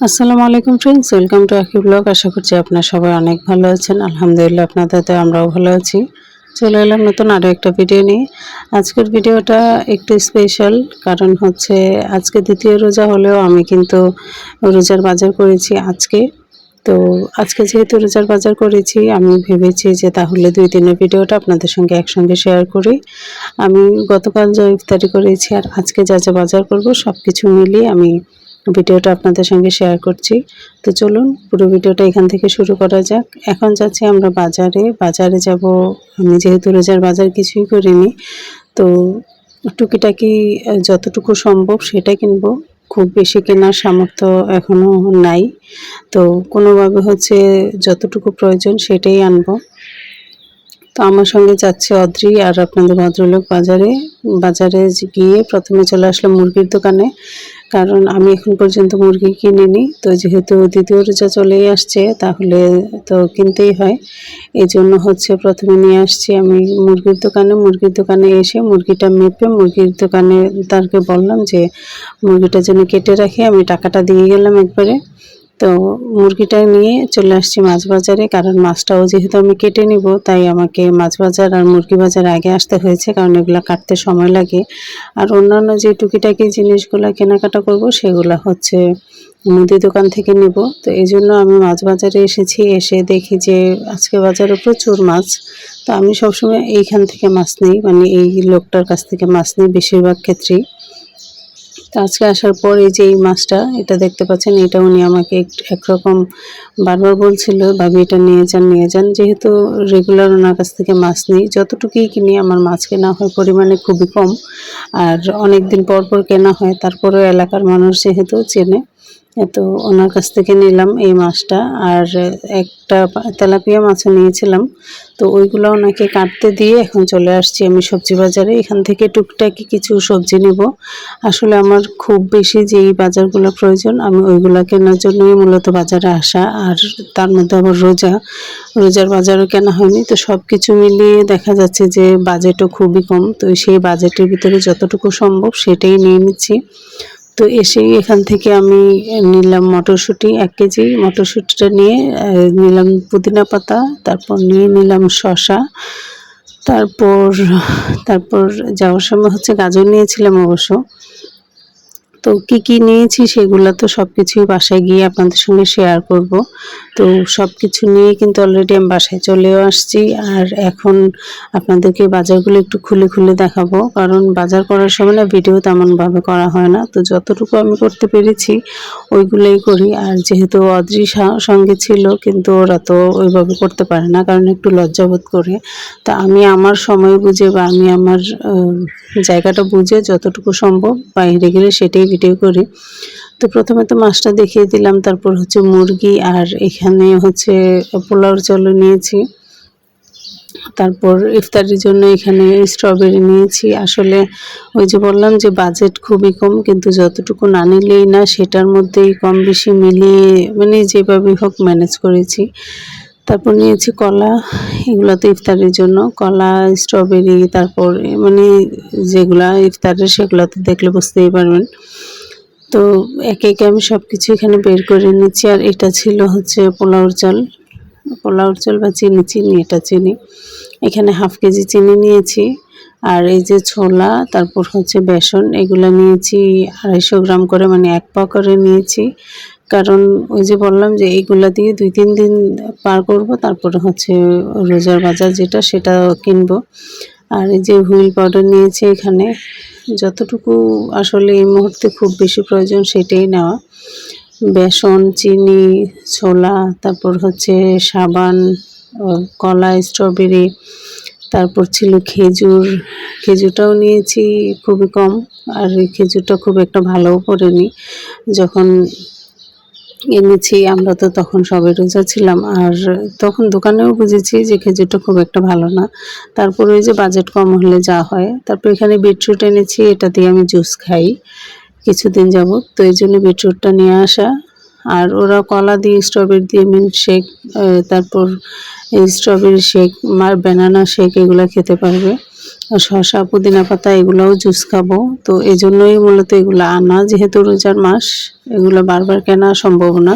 আসসালামু আলাইকুম friends welcome to Aki blog আশা করছি আপনারা সবাই অনেক ভালো আছেন। আলহামদুলিল্লাহ, আপনাদের তো আমরাও ভালো আছি। চলে এলাম নতুন আরও একটা ভিডিও নিয়ে। আজকের ভিডিওটা একটু স্পেশাল কারণ হচ্ছে আজকে দ্বিতীয় রোজা হলেও আমি কিন্তু রোজার বাজার করেছি আজকে। তো আজকে যেহেতু রোজার বাজার করেছি, আমি ভেবেছি যে তাহলে দুই দিনের ভিডিওটা আপনাদের সঙ্গে একসঙ্গে শেয়ার করি। আমি গতকাল যা ইফতারি করেছি আর আজকে যা যা বাজার করব সব কিছু মিলিয়ে আমি ভিডিওটা আপনাদের সঙ্গে শেয়ার করছি। তো চলুন, পুরো ভিডিওটা এখান থেকে শুরু করা যাক। এখন যাচ্ছি আমরা বাজারে। বাজারে যাব, আমি যেহেতু রোজার বাজার কিছুই করিনি, তো টুকিটাকি যতটুকু সম্ভব সেটা কিনবো। খুব বেশি কেনার সামর্থ্য এখনও নাই। তো কোনোভাবে হচ্ছে যতটুকু প্রয়োজন সেটাই আনব। তো আমার সঙ্গে যাচ্ছে অদ্রি আর আপনাদের ভদ্রলোক বাজারে। বাজারে গিয়ে প্রথমে চলে আসলাম মুরগির দোকানে। কারণ আমি এখন পর্যন্ত মুরগি কিনিনি, তো যেহেতু দ্বিতীয় রোজা চলেই আসছে, তাহলে তো কিনতেই হয়। এই জন্য হচ্ছে প্রথমে নিয়ে আসছি আমি মুরগির দোকানে মুরগির দোকানে এসে মুরগিটা মেপে মুরগির দোকানে তারকে বললাম যে, মুরগিটা যেন কেটে রাখি, আমি টাকাটা দিয়ে গেলাম একবারে। তো মুরগিটা নিয়ে চলে আসছি মাছ বাজারে কারণ মাছটাও যেহেতু আমি কেটে নিব, তাই আমাকে মাছ বাজার আর মুরগি বাজার আগে আসতে হয়েছে, কারণ এগুলো কাটতে সময় লাগে। আর অন্যান্য যে টুকিটাকি জিনিসগুলো কেনাকাটা করব, সেগুলো হচ্ছে মুদি দোকান থেকে নিব। তো এই জন্য আমি মাছ বাজারে এসেছি, এসে দেখি যে আজকে বাজারে প্রচুর মাছ। তো আমি সবসময় এইখান থেকে মাছ নিই মানে এই লোকটার কাছ থেকে মাছ নিই, বেশিরভাগ ক্ষেত্রেই। আজকে আসার পর এই যে এই মাছটা, এটা দেখতে পাচ্ছেন, এটা উনি আমাকে এক- একরকম বারবার বলছিল, ভাবি, এটা নিয়ে যান নিয়ে যান। যেহেতু রেগুলার ওনার কাছ থেকে মাছ নিই, যতটুকুই কিনি, আমার মাছ কেনা হয় পরিমাণে খুবই কম। আর অনেক দিন পর পর কেনা হয়, তারপরেও এলাকার মানুষ যেহেতু চেনে তো ওনার কাছ থেকে নিলাম এই মাছটা। আর একটা তেলাপিয়া মাছও নিয়েছিলাম। তো ওইগুলো ওনাকে কাটতে দিয়ে এখন চলে আসছি আমি সবজি বাজারে। এখান থেকে টুকটাকি কিছু সবজি নেব। আসলে আমার খুব বেশি যেই বাজারগুলো প্রয়োজন, আমি ওইগুলো কেনার জন্যই মূলত বাজারে আসা। আর তার মধ্যে আবার রোজা। রোজার বাজারও কেনা হয়নি। তো সব কিছু মিলিয়ে দেখা যাচ্ছে যে বাজেটও খুবই কম। তো সেই বাজেটের ভিতরে যতটুকু সম্ভব সেটাই নিয়ে নিচ্ছি। তো এসেই এখান থেকে আমি নিলাম মটরশুঁটি, এক কেজি মটরশুঁটিটা নিয়ে নিলাম পুদিনা পাতা, তারপর নিয়ে নিলাম শশা তারপর তারপর যাওয়ার সময় হচ্ছে গাজর নিয়েছিলাম অবশ্য। তো কি কি নিয়েছি সেগুলো তো সব কিছুই বাসায় গিয়ে আপনাদের সঙ্গে শেয়ার করব। তো সব কিছু নিয়ে কিন্তু অলরেডি আমি বাসায় চলেও আসছি। আর এখন আপনাদেরকে বাজারগুলো একটু খুলে খুলে দেখাবো। কারণ বাজার করার সময় না ভিডিও তেমনভাবে করা হয় না। তো যতটুকু আমি করতে পেরেছি ওইগুলোই করি। আর যেহেতু অদ্রি সঙ্গে ছিল কিন্তু ওরা তো ওইভাবে করতে পারে না, কারণ একটু লজ্জাবোধ করে। তা আমি আমার সময় বুঝে বা আমি আমার জায়গাটা বুঝে যতটুকু সম্ভব বাইরে গেলে সেটাই ভিডিও করি। তো প্রথমে তো মাছটা দেখিয়ে দিলাম, তারপর হচ্ছে মুরগি আর এখানে হচ্ছে পোলাওর চালও নিয়েছি। তারপর ইফতারির জন্য এখানে স্ট্রবেরি নিয়েছি। আসলে ওই যে বললাম যে বাজেট খুবই কম, কিন্তু যতটুকু না নিলেই না, সেটার মধ্যেই কম বেশি মিলিয়ে মানে যেভাবে হোক ম্যানেজ করেছি। তারপর নিয়েছি কলা এগুলো তো ইফতারের জন্য। কলা, স্ট্রবেরি, তারপর মানে যেগুলা ইফতারের সেগুলো তো দেখলে বুঝতেই পারবেন। তো একে একে আমি সব কিছু এখানে বের করে নিচ্ছি। আর এটা ছিল হচ্ছে পোলাওর চাল। পোলাওর চাল বা চিনি চিনি, এটা চিনি। এখানে হাফ কেজি চিনি নিয়েছি। আর এই যে ছোলা, তারপর হচ্ছে বেসন, এগুলো নিয়েছি আড়াইশো গ্রাম করে মানে এক পা করে নিয়েছি। কারণ ওই যে বললাম যে এইগুলা দিয়ে দুই, তিন দিন পার করব, তারপরে হচ্ছে রোজার বাজার যেটা সেটা কিনবো। আর এই যে হুইল পাউডার নিয়েছি এখানে, যতটুকু আসলে এই মুহূর্তে খুব বেশি প্রয়োজন সেটাই নেওয়া। বেসন, চিনি, ছোলা, তারপর হচ্ছে সাবান কলা, স্ট্রবেরি, তারপর ছিল খেজুর। খেজুরটাও নিয়েছি খুবই কম, আর খেজুরটা খুব একটা ভালোও পড়েনি। যখন এনেছি, আমরা তো তখন সবাই রোজা ছিলাম, আর তখন দোকানেও বুঝেছি যে খেজুরটা খুব একটা ভালো না। তারপরে ওই যে বাজেট কম হলে যা হয়, তারপর এখানে বিটরুট এনেছি, এটা দিয়ে আমি জুস খাই কিছুদিন যাবত তো এই জন্য বিটরুটটা নিয়ে আসা, আর ওরা কলা দিয়ে স্ট্রবেরি দিয়ে মিল্ক শেক তারপর স্ট্রবেরি শেক, মার ব্যানানা শেক, এগুলো খেতে পারবে। শসা, পুদিনা পাতা এগুলোও জুস খাব। তো এই জন্যই মূলত এগুলো আনা, যেহেতু রোজার মাস, এগুলো বারবার কেনা সম্ভব না।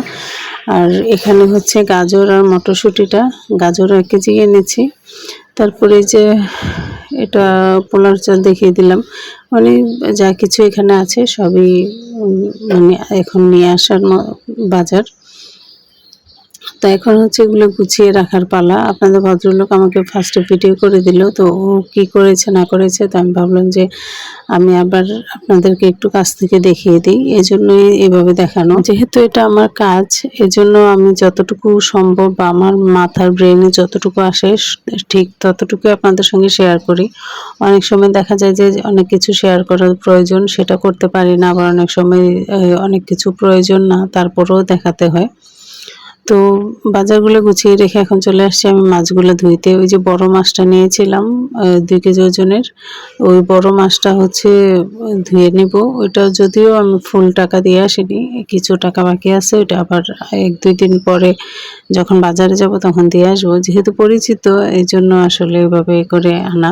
আর এখানে হচ্ছে গাজর আর মটরশুঁটিটা, গাজর এক কেজি এনেছি। তারপরে যে এটা পোলার চাল দেখিয়ে দিলাম। মানে যা কিছু এখানে আছে সবই মানে এখন নিয়ে আসার বাজার। তো এখন হচ্ছে এগুলো গুছিয়ে রাখার পালা। আপনাদের ভদ্রলোক আমাকে ফার্স্টে ভিডিও করে দিল, তো ও কী করেছে, না করেছে, তো আমি ভাবলাম যে আমি আবার আপনাদেরকে একটু কাছ থেকে দেখিয়ে দিই। এই জন্যই এভাবে দেখানো। যেহেতু এটা আমার কাজ, এজন্য আমি যতটুকু সম্ভব বা আমার মাথার ব্রেনে যতটুকু আসে, ঠিক ততটুকু আপনাদের সঙ্গে শেয়ার করি। অনেক সময় দেখা যায় যে অনেক কিছু শেয়ার করার প্রয়োজন, সেটা করতে পারি না, আবার অনেক সময় অনেক কিছু প্রয়োজন না, তারপরেও দেখাতে হয়। তো বাজারগুলো গুছিয়ে রেখে এখন চলে আসছি আমি মাছগুলো ধুইতে। ওই যে বড় মাছটা নিয়েছিলাম দুই কেজি ওজনের। ওই বড় মাছটা হচ্ছে ধুয়ে নিব। ওইটা যদিও আমি ফুল টাকা দিয়ে আসিনি, কিছু টাকা বাকি আছে, ওইটা আবার এক দুই দিন পরে যখন বাজারে যাব তখন দিয়ে আসব। যেহেতু পরিচিত এই জন্য আসলে এভাবে করে আনা।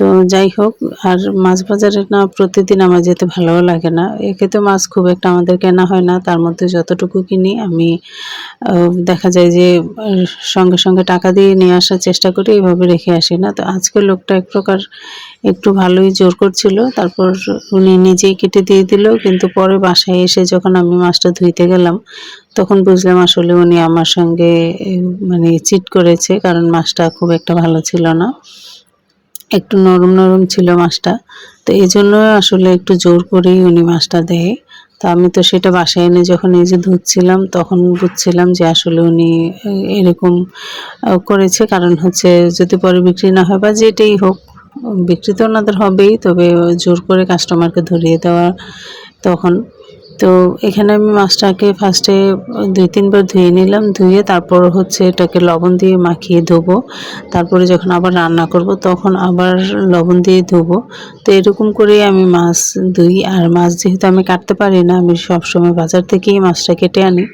তো যাই হোক, আর মাছ বাজারে না প্রতিদিন আমার যেতে ভালোও লাগে না। একে তো মাছ খুব একটা আমাদের কেনা হয় না, তার মধ্যে যতটুকু কিনি আমি দেখা যায় যে, সঙ্গে সঙ্গে টাকা দিয়ে নিয়ে আসার চেষ্টা করি, এইভাবে রেখে আসি না। তো আজকে লোকটা এক প্রকার একটু ভালোই জোর করছিল, তারপর উনি নিজেই কেটে দিয়ে দিল, কিন্তু পরে বাসায় এসে যখন আমি মাছটা ধুইতে গেলাম, তখন বুঝলাম আসলে উনি আমার সঙ্গে মানে চিট করেছে, কারণ মাছটা খুব একটা ভালো ছিল না। একটু নরম নরম ছিল মাছটা। তো এই জন্য আসলে একটু জোর করেই উনি মাছটা দেয়। তো আমি তো সেটা বাসায় এনে যখন এই যে ধুচ্ছিলাম, তখন বুঝছিলাম যে আসলে উনি এরকম করেছে। কারণ হচ্ছে যদি পরে বিক্রি না হয় বা যেটাই হোক, বিক্রি তো ওনাদের হবেই। তবে জোর করে কাস্টমারকে ধরিয়ে দেওয়া তখন তো এখানে আমি মাছটাকে ফার্স্টে দুই তিনবার ধুয়ে নিলাম, ধুয়ে তারপর হচ্ছে এটাকে লবণ দিয়ে মাখিয়ে ধোবো। তারপরে যখন আবার রান্না করব তখন আবার লবণ দিয়ে ধোবো। তো এরকম করেই আমি মাছ ধুই। আর মাছ যেহেতু আমি কাটতে পারি না, আমি সবসময় বাজার থেকেই মাছটা কেটে আনি।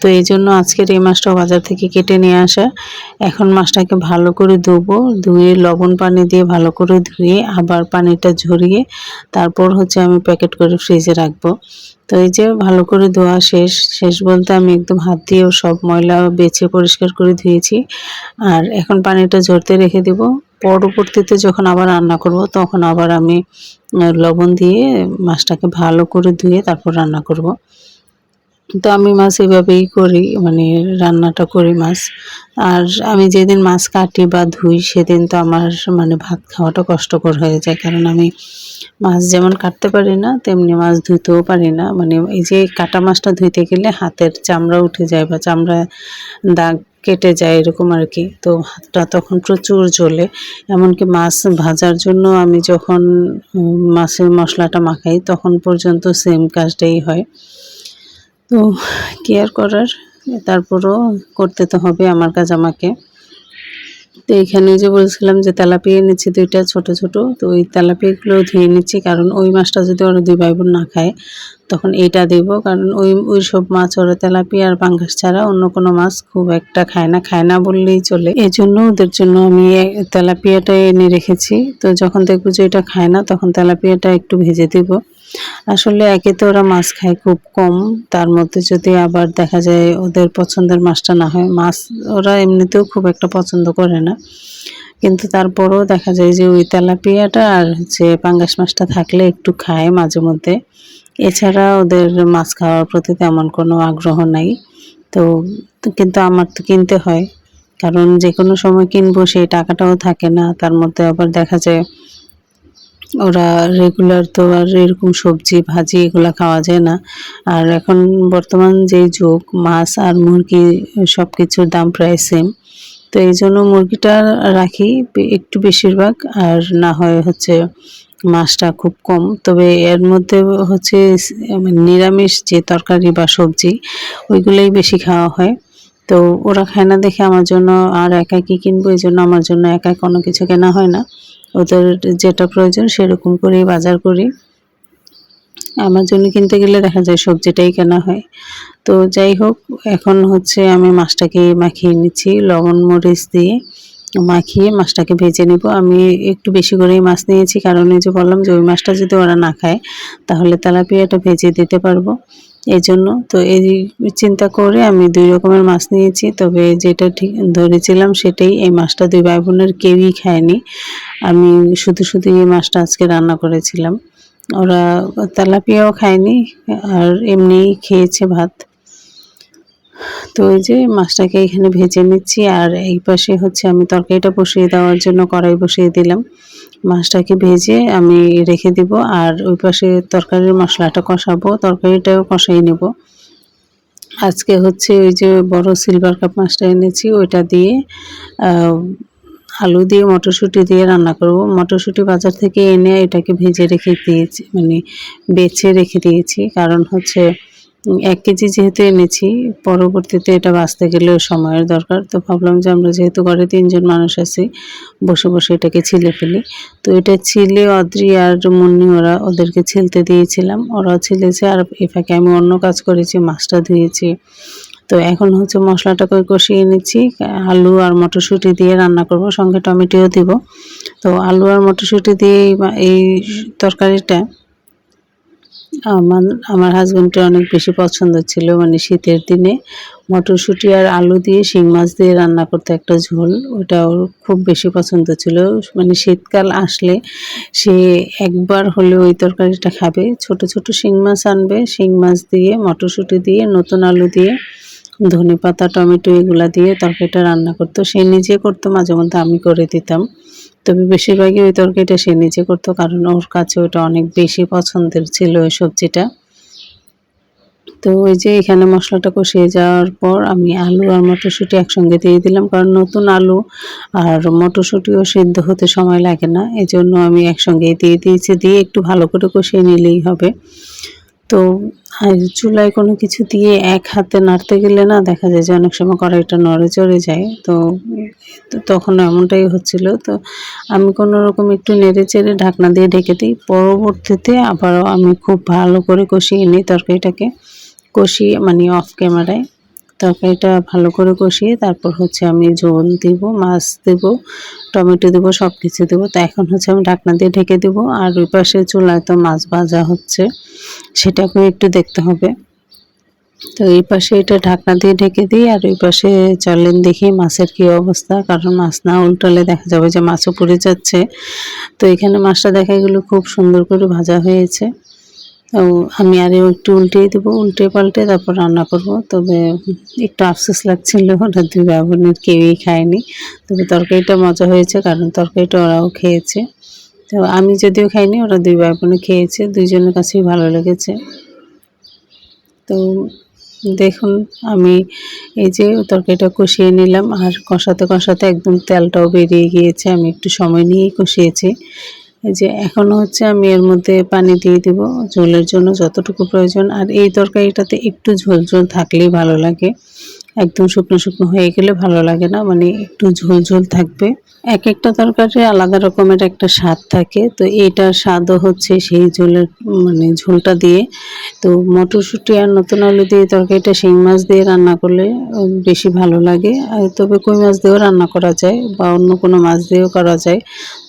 তো এই জন্য আজকের এই মাছটা বাজার থেকে কেটে নিয়ে আসা। এখন মাছটাকে ভালো করে ধোবো, ধুয়ে লবণ পানি দিয়ে ভালো করে ধুয়ে আবার পানিটা ঝরিয়ে তারপর হচ্ছে আমি প্যাকেট করে ফ্রিজে রাখব। তো এই যে ভালো করে ধোয়া শেষ শেষ বলতে আমি একদম হাত দিয়েও সব ময়লা বেছে পরিষ্কার করে ধুয়েছি। আর এখন পানিটা ঝরতে রেখে দিব। পরবর্তীতে যখন আবার রান্না করব তখন আবার আমি লবণ দিয়ে মাছটাকে ভালো করে ধুয়ে তারপর রান্না করব। তো আমি মাছ এভাবেই করি মানে রান্নাটা করি মাছ। আর আমি যেদিন মাছ কাটি বা ধুই, সেদিন তো আমার মানে ভাত খাওয়াটা কষ্টকর হয়ে যায়। কারণ আমি মাছ যেমন কাটতে পারি না, তেমনি মাছ ধুতেও পারি না। মানে এই যে কাটা মাছটা ধুইতে গেলে হাতের চামড়া উঠে যায় বা চামড়া দাগ কেটে যায়, এরকম আর কি। তো হাতটা তখন প্রচুর জ্বলে। এমনকি মাছ ভাজার জন্য আমি যখন মাছের মশলাটা মাখাই, তখন পর্যন্ত সেম কাজটাই হয়। তো কি আর করার, তারপরও করতে তো হবে আমার কাজ আমাকে। তো এখানে যে বলছিলাম যে তেলাপিয়া এনেছি দুইটা ছোট ছোট, তো ওই তেলাপিয়াগুলো ধুয়ে নিচ্ছি, কারণ ওই মাছটা যদি ওরা দুই ভাই না খায়, তখন এইটা দেব। কারণ ওই ওই সব মাছ ওরা তেলাপিয়া আর পাঙ্গাস ছাড়া অন্য কোনো মাছ খুব একটা খায় না খায় না বললেই চলে। এই জন্য ওদের জন্য আমি তেলাপিয়াটা এনে রেখেছি। তো যখন দেখব যে এটা খায় না, তখন তেলাপিয়াটা একটু ভেজে দিব। আসলে একে তো ওরা মাছ খায় খুব কম। তার মধ্যে যদি আবার দেখা যায় ওদের পছন্দের মাছটা না হয়, মাছ ওরা এমনিতেও খুব একটা পছন্দ করে না। কিন্তু তারপরেও দেখা যায় যে ওই তেলাপিয়াটা আর হচ্ছে পাঙ্গাস মাছটা থাকলে একটু খায় মাঝে মধ্যে। এছাড়া ওদের মাছ খাওয়ার প্রতি তেমন কোনো আগ্রহ নাই। তো তো কিন্তু আমার তো কিনতে হয়। কারণ যে কোনো সময় কিনবো, সেই টাকাটাও থাকে না। তার মধ্যে আবার দেখা যায় ওরা রেগুলার তো আর এরকম সবজি, ভাজি এগুলো খাওয়া যায় না। আর এখন বর্তমান যে যুগ, মাছ আর মুরগি সব কিছুর দাম প্রায় সেম তো এই জন্য মুরগিটা রাখি একটু বেশিরভাগ, আর না হয় হচ্ছে মাছটা খুব কম। তবে এর মধ্যে হচ্ছে মানে নিরামিষ যে তরকারি বা সবজি, ওইগুলোই বেশি খাওয়া হয়। তো ওরা খায় না দেখে আমার জন্য আর একা কি কিনবো, এই জন্য আমার জন্য একা কোনো কিছু কেনা হয় না। ওদের যেটা প্রয়োজন সেরকম করেই বাজার করি। আমার জন্য কিনতে গেলে দেখা যায় সবজিটাই কেনা হয়। তো যাই হোক, এখন হচ্ছে আমি মাছটাকে মাখিয়ে নিচ্ছি, লবণ, মরিচ দিয়ে মাখিয়ে মাছটাকে ভেজে নিব। আমি একটু বেশি করেই মাছ নিয়েছি, কারণ এই যে বললাম যে ওই মাছটা যদি ওরা না খায়, তাহলে তেলাপিয়াটা ভেজে দিতে পারব। এই জন্য তো এই চিন্তা করে আমি দুই রকমের মাছ নিয়েছি, তবে যেটা ঠিক ধরেছিলাম সেটাই, এই মাছটা দুই ভাই বোনের কেউই খায়নি। আমি শুধু শুধু এই মাছটা আজকে রান্না করেছিলাম। ওরা তেলাপিয়াও খায়নি, আর এমনিই খেয়েছে ভাত। তো ওই যে মাছটাকে এখানে ভেজে নিচ্ছি, আর এই পাশে হচ্ছে আমি তরকারিটা বসিয়ে দেওয়ার জন্য কড়াই বসিয়ে দিলাম। মাছটাকে ভেজে আমি রেখে দিব, আর ওই পাশে তরকারির মশলাটা কষাবো, তরকারিটাও কষাই নেব। আজকে হচ্ছে ওই যে বড় সিলভার কাপ মাছটা এনেছি, ওইটা দিয়ে আলু দিয়ে মটরশুঁটি দিয়ে রান্না করব। মটরশুঁটি বাজার থেকে এনে এটাকে ভেজে রেখে দিয়েছি মানে বেছে রেখে দিয়েছি, কারণ হচ্ছে এক কেজি যেহেতু এনেছি, পরবর্তীতে এটা বাঁচতে গেলেও সময়ের দরকার। তো ভাবলাম যে আমরা যেহেতু ঘরে তিনজন মানুষ আছি, বসে বসে এটাকে ছিলে ফেলি। তো এটা ছিলে অদ্রি আর মুন্নি, ওরা ওদেরকে ছিলতে দিয়েছিলাম। ওরা ছিলেছে আর এ ফাঁকে আমি অন্য কাজ করেছি, মাছটা ধুয়েছি। তো এখন হচ্ছে মশলাটাকে কষিয়ে নিচ্ছি, আলু আর মটরশুঁটি দিয়ে রান্না করব। সঙ্গে টমেটোও দিব। তো আলু আর মটরশুঁটি দিয়ে এই তরকারিটা আমার আমার হাজব্যান্ডের অনেক বেশি পছন্দ ছিল মানে শীতের দিনে। মটরশুঁটি আর আলু দিয়ে শিং মাছ দিয়ে রান্না করতে একটা ঝোল, ওটা ওর খুব বেশি পছন্দ ছিল। মানে শীতকাল আসলে সে একবার হলে ওই তরকারিটা খাবে। ছোট ছোট শিং মাছ আনবে, শিং মাছ দিয়ে, মটরশুঁটি দিয়ে, নতুন আলু দিয়ে, ধনে পাতা, টমেটো এগুলা দিয়ে তরকারিটা রান্না করতো। সে নিজে করতো, মাঝে মধ্যে আমি করে দিতাম। তবে বেশিরভাগই ওই তরকারিটা সে নিজে করতো, কারণ ওর কাছে ওটা অনেক বেশি পছন্দের ছিল ওই সবজিটা। তো ওই যে এখানে মশলাটা কষিয়ে যাওয়ার পর আমি আলু আর মটরশুঁটি একসঙ্গে দিয়ে দিলাম, কারণ নতুন আলু আর মটরশুঁটিও সিদ্ধ হতে সময় লাগে না, এজন্য আমি একসঙ্গে দিয়ে দিয়েছি, দিয়ে একটু ভালো করে কষিয়ে নিলেই হবে। তো চুলায় কোনো কিছু দিয়ে এক হাতে নাড়তে গেলে না দেখা যায় যে অনেক সময় কড়াইটা নড়ে চড়ে যায়। তো তখন এমনটাই হচ্ছিল। তো আমি কোনো রকম একটু নেড়ে চেড়ে ঢাকনা দিয়ে ঢেকে দিই। পরবর্তীতে আবারও আমি খুব ভালো করে কষিয়ে নিই তরকারিটাকে। কষিয়ে মানে অফ ক্যামেরায় তরকারিটা ভালো করে কষিয়ে তারপর হচ্ছে আমি ঝোল দিব, মাছ দেব, টমেটো দেবো সব কিছু দেবো। তো এখন হচ্ছে আমি ঢাকনা দিয়ে ঢেকে দেবো আর ওই পাশে চুলায় তো মাছ ভাজা হচ্ছে সেটাকেও একটু দেখতে হবে। তো এই পাশে এটা ঢাকনা দিয়ে ঢেকে দিই আর ওই পাশে চলেন দেখি মাছের কি অবস্থা, কারণ মাছ না উল্টালে দেখা যাবে যে মাছও পড়ে যাচ্ছে। তো এখানে মাছটা দেখা গেলো খুব সুন্দর করে ভাজা হয়েছে। তো আমি আরও একটু উল্টিয়ে দেবো, উল্টে পাল্টে তারপর রান্না করব। তবে একটু আফসোস লাগছিল ওরা দুই বোনের কেউই খায়নি। তবে তরকারিটা মজা হয়েছে, কারণ তরকারিটা ওরাও খেয়েছে। তো আমি যদিও খাইনি, ওরা দুই ভাই বোনে খেয়েছে, দুইজনের কাছেই ভালো লেগেছে। তো দেখুন, আমি এই যে তরকারিটা কষিয়ে নিলাম, আর কষাতে কষাতে একদম তেলটাও বেরিয়ে গিয়েছে, আমি একটু সময় নিয়েই কষিয়েছি। এই যে এখনও হচ্ছে আমি এর মধ্যে পানি দিয়ে দেব, ঝোলের জন্য যতটুকু প্রয়োজন। আর এই তরকারিটাতে একটু ঝোল ঝোল থাকলেই ভালো লাগে। একদম শুকনো শুকনো হয়ে গেলে ভালো লাগে না মানে একটু ঝোল ঝোল থাকবে। এক একটা তরকারি আলাদা রকমের একটা স্বাদ থাকে। তো এইটার স্বাদও হচ্ছে সেই ঝোলের মানে ঝোলটা দিয়ে। তো মটরশুঁটি আর নতুন আলু দিয়ে তরকারিটা শিং মাছ দিয়ে রান্না করলে বেশি ভালো লাগে। আর তবে কই মাছ দিয়েও রান্না করা যায় বা অন্য কোনো মাছ দিয়েও করা যায়।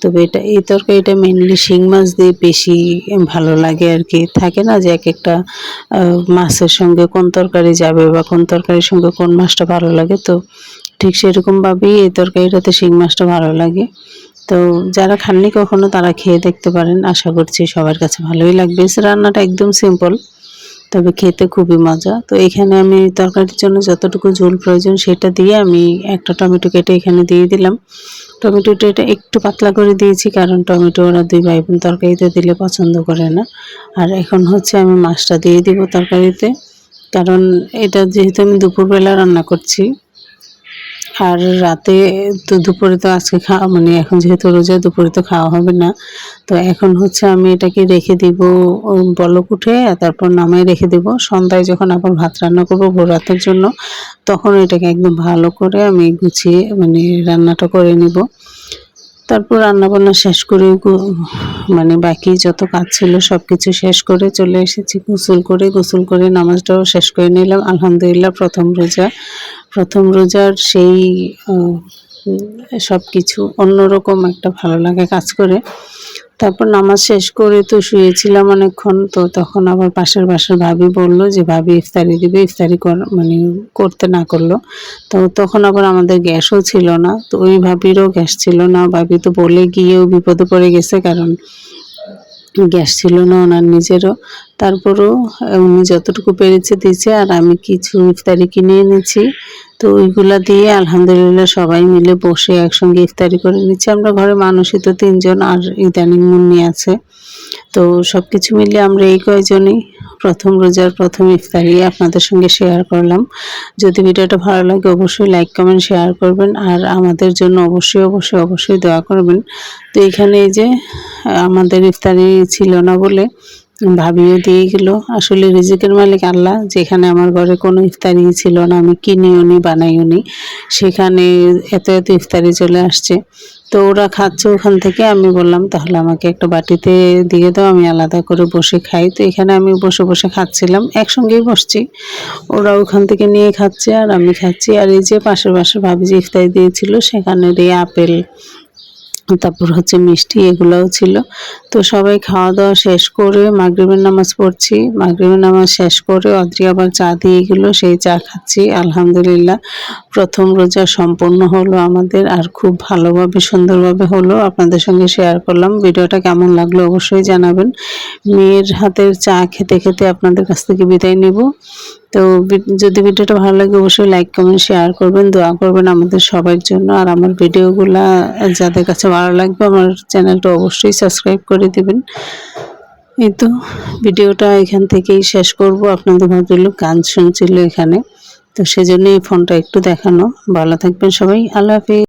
তবে এটা, এই তরকারিটা মেনলি শিং মাছ দিয়ে বেশি ভালো লাগে আর কি। থাকে না যে এক একটা মাছের সঙ্গে কোন তরকারি যাবে বা কোন তরকারির সঙ্গে কোন মাছটা ভালো লাগে। তো ঠিক সেরকমভাবেই এই তরকারিটাতে শিং মাছটা ভালো লাগে। তো যারা খাননি কখনো তারা খেয়ে দেখতে পারেন। আশা করছি সবার কাছে ভালোই লাগবে। রান্নাটা একদম সিম্পল, তবে খেতে খুবই মজা। তো এখানে আমি তরকারির জন্য যতটুকু ঝোল প্রয়োজন সেটা দিয়ে আমি একটা টমেটো কেটে এখানে দিয়ে দিলাম। টমেটোটা এটা একটু পাতলা করে দিয়েছি কারণ টমেটো ওরা দুই ভাই বোন তরকারিতে দিলে পছন্দ করে না। আর এখন হচ্ছে আমি মাছটা দিয়ে দিব তরকারিতে। কারণ এটা যেহেতু আমি দুপুরবেলা রান্না করছি আর রাতে তো দুপুরে তো আজকে খাওয়া মানে এখন যেহেতু রোজা, দুপুরে তো খাওয়া হবে না। তো এখন হচ্ছে আমি এটাকে রেখে দিব বলক উঠে তারপর নামায় রেখে দিব। সন্ধ্যায় যখন আবার ভাত রান্না করব ভোর রাতের জন্য, তখন এটাকে একদম ভালো করে আমি গুছিয়ে মানে রান্নাটা করে নিব। তারপর রান্নাবান্না শেষ করে মানে বাকি যত কাজ ছিল সব কিছু শেষ করে চলে এসেছি। গোসল করে গোসল করে নামাজটাও শেষ করে নিলাম। আলহামদুলিল্লাহ প্রথম রোজা। প্রথম রোজার সেই সব কিছু অন্যরকম একটা ভালো লাগে কাজ করে। তারপর নামাজ শেষ করে তো শুয়েছিলাম অনেকক্ষণ, তো তখন আবার পাশের পাশের ভাবি বলল যে, ভাবি ইফতারি দিবে, ইফতারি কর মানে করতে না করল। তো তখন আবার আমাদের গ্যাসও ছিল না, তো ওই ভাবিরও গ্যাস ছিল না। ভাবি তো বলে গিয়েও বিপদে পড়ে গেছে, কারণ গ্যাস ছিল না ওনার নিজেরও। তারপরও উনি যতটুকু পেরেছে দিয়েছে, আর আমি কিছু ইফতারি কিনে এনেছি। তো ওইগুলা দিয়ে আলহামদুলিল্লাহ সবাই মিলে বসে একসঙ্গে ইফতারি করে নিচ্ছি। আমরা ঘরে মানুষই তো তিনজন আর ইদানিং মুন্নি আছে। তো সব কিছু মিলিয়ে আমরা এই কয়জনই প্রথম রোজার প্রথম ইফতারি আপনাদের সঙ্গে শেয়ার করলাম। যদি ভিডিওটা ভালো লাগে অবশ্যই লাইক কমেন্ট শেয়ার করবেন আর আমাদের জন্য অবশ্যই অবশ্যই অবশ্যই দোয়া করবেন। তো এখানে এই যে, আমাদের ইফতারি ছিল না বলে ভাবিও দিয়ে গেল। আসলে রিজিকের মালিক আল্লাহ, যেখানে আমার ঘরে কোনো ইফতারি ছিল না, আমি কিনিও নি, বানাইও নি, সেখানে এত এত ইফতারি চলে আসছে। তো ওরা খাচ্ছে ওখান থেকে, আমি বললাম, তাহলে আমাকে একটা বাটিতে দিয়ে দাও, আমি আলাদা করে বসে খাই। তো এখানে আমি বসে বসে খাচ্ছিলাম, একসঙ্গেই বসছি। ওরা ওখান থেকে নিয়ে খাচ্ছে আর আমি খাচ্ছি। আর এই যে পাশের পাশে ভাবি যে ইফতারি দিয়েছিল সেখানের এই আপেল তারপর হচ্ছে মিষ্টি এগুলোও ছিল। তো সবাই খাওয়া দাওয়া শেষ করে মাগরিবের নামাজ পড়ছি। মাগরিবের নামাজ শেষ করে অদ্রি আবার চা দিয়ে গেলো, সেই চা খাচ্ছি। আলহামদুলিল্লাহ, প্রথম রোজা সম্পূর্ণ হলো আমাদের আর খুব ভালোভাবে, সুন্দরভাবে হলো। আপনাদের সঙ্গে শেয়ার করলাম। ভিডিওটা কেমন লাগল অবশ্যই জানাবেন। মেয়ের হাতের চা খেতে খেতে আপনাদের কাছ থেকে বিদায় নেব। তো যদি ভিডিওটা ভালো লাগে অবশ্যই লাইক কমেন্ট শেয়ার করবেন, দোয়া করবেন আমাদের সবার জন্য। আর আমার ভিডিওগুলা যাদের কাছে ভালো লাগবে, আমার চ্যানেলটা অবশ্যই সাবস্ক্রাইব করে দেবেন। এই তো ভিডিওটা এখান থেকেই শেষ করব। আপনাদের ভদ্রলোক গান শুনছিল এখানে। তো সেজন্য এই ফোনটা একটু দেখানো। ভালো থাকবেন সবাই। আল্লাহ হাফিজ।